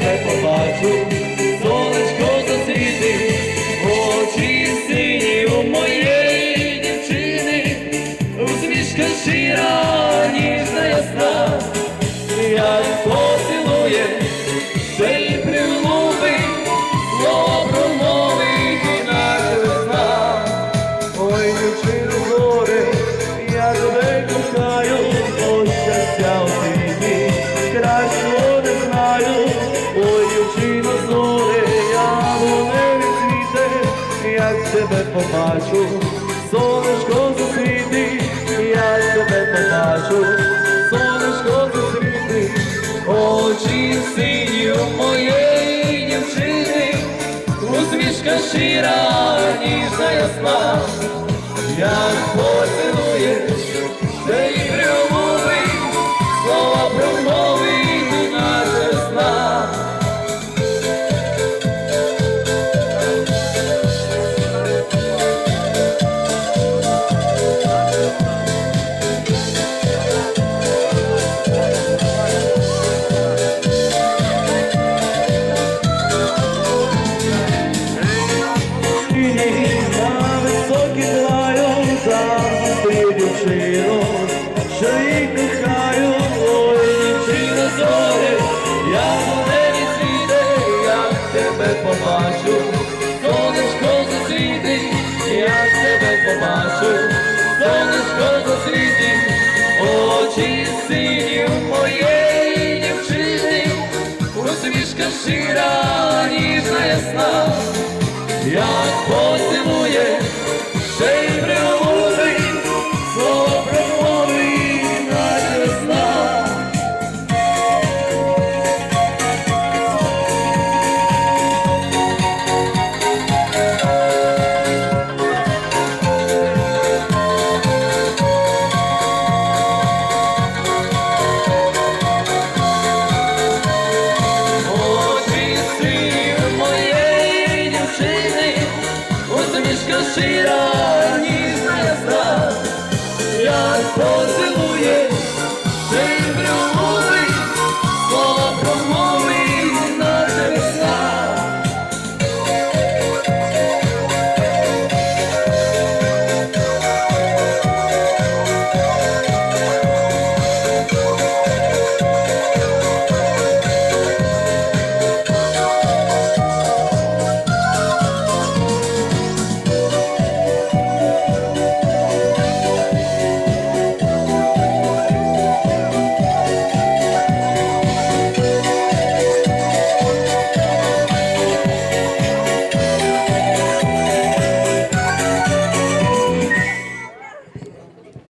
Hypervisor. тебе побачу, сонечко зустріти, я тебе побачу, сонечко зустріти, очі сині у моєї дівчини, усмішка щира, ніжна ясна, як посину. побачу, сонечко засвітить, я тебе побачу, сонечко засвітить, очі сині у моєї дівчини, усмішка щира, ніжна ясна, як поцілує ще й see.